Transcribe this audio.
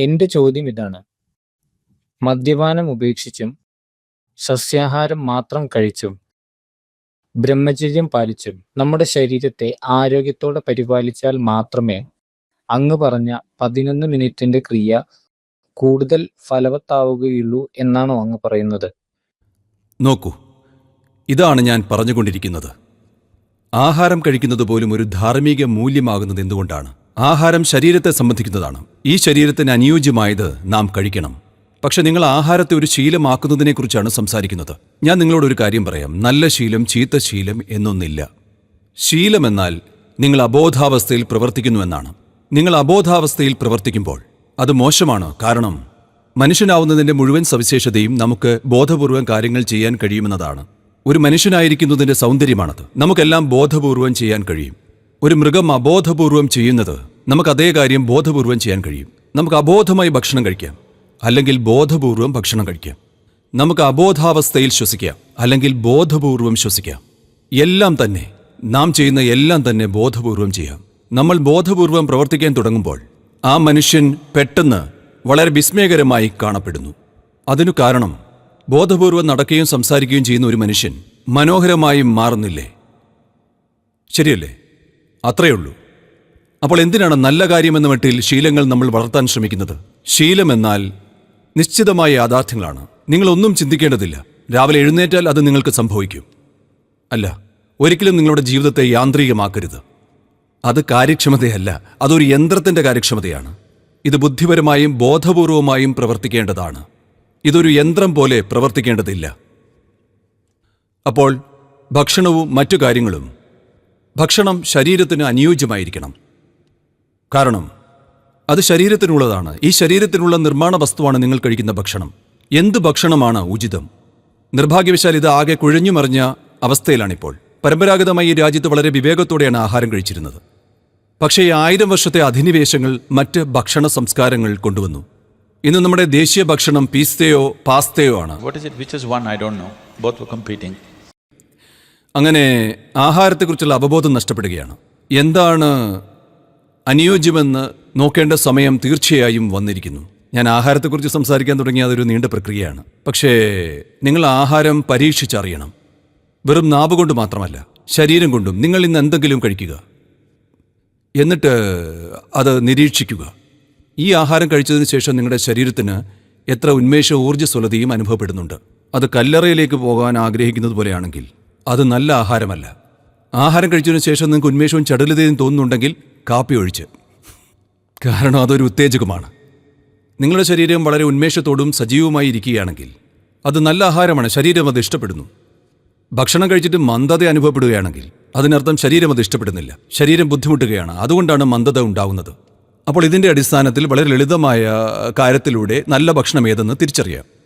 എന്റെ ചോദ്യം ഇതാണ്. മദ്യപാനം ഉപേക്ഷിച്ചും സസ്യാഹാരം മാത്രം കഴിച്ചും ബ്രഹ്മചര്യം പാലിച്ചും നമ്മുടെ ശരീരത്തെ ആരോഗ്യത്തോടെ പരിപാലിച്ചാൽ മാത്രമേ അങ്ങ് പറഞ്ഞ പതിനൊന്ന് മിനിറ്റിന്റെ ക്രിയ കൂടുതൽ ഫലവത്താവുകയുള്ളൂ എന്നാണോ അങ്ങ് പറയുന്നത്? നോക്കൂ ഇതാണ് ഞാൻ പറഞ്ഞുകൊണ്ടിരിക്കുന്നത്. ആഹാരം കഴിക്കുന്നത് പോലും ഒരു ധാർമ്മിക മൂല്യമാകുന്നത് എന്തുകൊണ്ടാണ്? ആഹാരം ശരീരത്തെ സംബന്ധിക്കുന്നതാണ്. ഈ ശരീരത്തിന് അനുയോജ്യമായത് നാം കഴിക്കണം. പക്ഷെ നിങ്ങൾ ആഹാരത്തെ ഒരു ശീലമാക്കുന്നതിനെക്കുറിച്ചാണ് സംസാരിക്കുന്നത്. ഞാൻ നിങ്ങളോടൊരു കാര്യം പറയാം. നല്ല ശീലം ചീത്ത ശീലം എന്നൊന്നില്ല. ശീലമെന്നാൽ നിങ്ങൾ അബോധാവസ്ഥയിൽ പ്രവർത്തിക്കുന്നുവെന്നാണ് നിങ്ങൾ അബോധാവസ്ഥയിൽ പ്രവർത്തിക്കുമ്പോൾ അത് മോശമാണ്. കാരണം മനുഷ്യനാവുന്നതിന്റെ മുഴുവൻ സവിശേഷതയും നമുക്ക് ബോധപൂർവം കാര്യങ്ങൾ ചെയ്യാൻ കഴിയുമെന്നതാണ്. ഒരു മനുഷ്യനായിരിക്കുന്നതിന്റെ സൗന്ദര്യമാണത്. നമുക്കെല്ലാം ബോധപൂർവം ചെയ്യാൻ കഴിയും. ഒരു മൃഗം അബോധപൂർവം ചെയ്യുന്നത് നമുക്ക് അതേ കാര്യം ബോധപൂർവം ചെയ്യാൻ കഴിയും. നമുക്ക് അബോധമായി ഭക്ഷണം കഴിക്കാം. അല്ലെങ്കിൽ ബോധപൂർവം ഭക്ഷണം കഴിക്കാം. നമുക്ക് അബോധാവസ്ഥയിൽ ശ്വസിക്കാം. അല്ലെങ്കിൽ ബോധപൂർവം ശ്വസിക്കാം. എല്ലാം തന്നെ നാം ചെയ്യുന്ന എല്ലാം തന്നെ ബോധപൂർവം ചെയ്യാം. നമ്മൾ ബോധപൂർവം പ്രവർത്തിക്കാൻ തുടങ്ങുമ്പോൾ ആ മനുഷ്യൻ പെട്ടെന്ന് വളരെ വിസ്മയകരമായി കാണപ്പെടുന്നു. അതിനു കാരണം ബോധപൂർവം നടക്കുകയും സംസാരിക്കുകയും ചെയ്യുന്ന ഒരു മനുഷ്യൻ മനോഹരമായി മാറുന്നില്ലേ? ശരിയല്ലേ? അത്രയുള്ളൂ. അപ്പോൾ എന്തിനാണ് നല്ല കാര്യമെന്ന മട്ടിൽ ശീലങ്ങൾ നമ്മൾ വളർത്താൻ ശ്രമിക്കുന്നത്? ശീലമെന്നാൽ നിശ്ചിതമായ യാഥാർത്ഥ്യങ്ങളാണ്. നിങ്ങളൊന്നും ചിന്തിക്കേണ്ടതില്ല. രാവിലെ എഴുന്നേറ്റാൽ അത് നിങ്ങൾക്ക് സംഭവിക്കും. അല്ല ഒരിക്കലും നിങ്ങളുടെ ജീവിതത്തെ യാന്ത്രികമാക്കരുത്. അത് കാര്യക്ഷമതയല്ല. അതൊരു യന്ത്രത്തിന്റെ കാര്യക്ഷമതയാണ്. ഇത് ബുദ്ധിപരമായും ബോധപൂർവമായും പ്രവർത്തിക്കേണ്ടതാണ്. ഇതൊരു യന്ത്രം പോലെ പ്രവർത്തിക്കേണ്ടതില്ല. അപ്പോൾ ഭക്ഷണവും മറ്റു കാര്യങ്ങളും ഭക്ഷണം ശരീരത്തിന് അനുയോജ്യമായിരിക്കണം. കാരണം അത് ശരീരത്തിനുള്ളതാണ്. ഈ ശരീരത്തിനുള്ള നിർമ്മാണ വസ്തുവാണ് നിങ്ങൾ കഴിക്കുന്ന ഭക്ഷണം. എന്ത് ഭക്ഷണമാണ് ഉചിതം? നിർഭാഗ്യവശാൽ ഇത് ആകെ കുഴഞ്ഞുമറിഞ്ഞ അവസ്ഥയിലാണിപ്പോൾ. പരമ്പരാഗതമായി ഈ രാജ്യത്ത് വളരെ വിവേകത്തോടെയാണ് ആഹാരം കഴിച്ചിരുന്നത്. പക്ഷേ ഈ ആയിരം വർഷത്തെ അധിനിവേശങ്ങൾ മറ്റ് ഭക്ഷണ സംസ്കാരങ്ങൾ കൊണ്ടുവന്നു. ഇന്ന് നമ്മുടെ ദേശീയ ഭക്ഷണം പീസ്തയോ പാസ്തയോ ആണ്. അങ്ങനെ ആഹാരത്തെക്കുറിച്ചുള്ള അവബോധം നഷ്ടപ്പെടുകയാണ്. എന്താണ് അനുയോജ്യമെന്ന് നോക്കേണ്ട സമയം തീർച്ചയായും വന്നിരിക്കുന്നു. ഞാൻ ആഹാരത്തെക്കുറിച്ച് സംസാരിക്കാൻ തുടങ്ങിയ അതൊരു നീണ്ട പ്രക്രിയയാണ്. പക്ഷേ നിങ്ങൾ ആഹാരം പരീക്ഷിച്ചറിയണം. വെറും നാവ് കൊണ്ട് മാത്രമല്ല ശരീരം കൊണ്ടും നിങ്ങൾ ഇന്ന് എന്തെങ്കിലും കഴിക്കുക. എന്നിട്ട് അത് നിരീക്ഷിക്കുക. ഈ ആഹാരം കഴിച്ചതിന് ശേഷം നിങ്ങളുടെ ശരീരത്തിന് എത്ര ഉന്മേഷ ഊർജസ്വലതയും അനുഭവപ്പെടുന്നുണ്ട്. അത് കല്ലറയിലേക്ക് പോകാൻ ആഗ്രഹിക്കുന്നത് പോലെയാണെങ്കിൽ അത് നല്ല ആഹാരമല്ല. ആഹാരം കഴിച്ചതിനു ശേഷം നിങ്ങൾക്ക് ഉന്മേഷവും ചടുലതയും തോന്നുന്നുണ്ടെങ്കിൽ കാപ്പി ഒഴിച്ച്. കാരണം അതൊരു ഉത്തേജകമാണ്. നിങ്ങളുടെ ശരീരം വളരെ ഉന്മേഷത്തോടും സജീവമായി ഇരിക്കുകയാണെങ്കിൽ അത് നല്ല ആഹാരമാണ് ശരീരം അത് ഇഷ്ടപ്പെടുന്നു. ഭക്ഷണം കഴിച്ചിട്ട് മന്ദത അനുഭവപ്പെടുകയാണെങ്കിൽ അതിനർത്ഥം ശരീരം അത് ഇഷ്ടപ്പെടുന്നില്ല. ശരീരം ബുദ്ധിമുട്ടുകയാണ്. അതുകൊണ്ടാണ് മന്ദത ഉണ്ടാവുന്നത്. അപ്പോൾ ഇതിന്റെ അടിസ്ഥാനത്തിൽ വളരെ ലളിതമായ കാര്യത്തിലൂടെ നല്ല ഭക്ഷണം ഏതെന്ന് തിരിച്ചറിയാം.